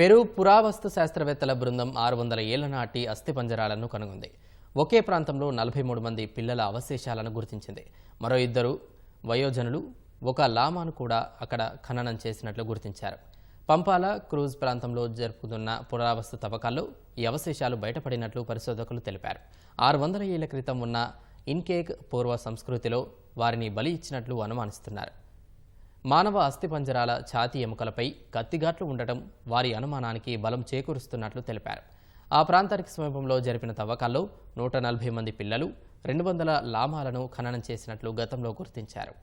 Peru పురావస్తు శాస్త్రవేత్తల బృందం ఆరు వందల ఏళ్ళ నాటి అస్థిపంజరాలను కనుగొంది. ఒకే ప్రాంతంలో నలభై మూడు మంది పిల్లల అవశేషాలను గుర్తించింది. మరో ఇద్దరు వయోజనులు ఒక లామాను కూడా అక్కడ ఖననం చేసినట్లు గుర్తించారు. పంపాల క్రూజ్ ప్రాంతంలో జరుపుతున్న పురావస్తు తవ్వకాల్లో ఈ అవశేషాలు బయటపడినట్లు పరిశోధకులు తెలిపారు. ఆరు వందల ఏళ్ళ క్రితం ఉన్న ఇన్కేక్ పూర్వ సంస్కృతిలో వారిని బలి ఇచ్చినట్లు అనుమానిస్తున్నారు. మానవ అస్థిపంజరాల ఛాతీ ఎముకలపై కత్తిగాట్లు ఉండటం వారి అనుమానానికి బలం చేకూరుస్తున్నట్లు తెలిపారు. ఆ ప్రాంతానికి సమీపంలో జరిపిన తవ్వకాల్లో నూట నలభై మంది పిల్లలు రెండు వందల లామాలను ఖననం చేసినట్లు గతంలో గుర్తించారు.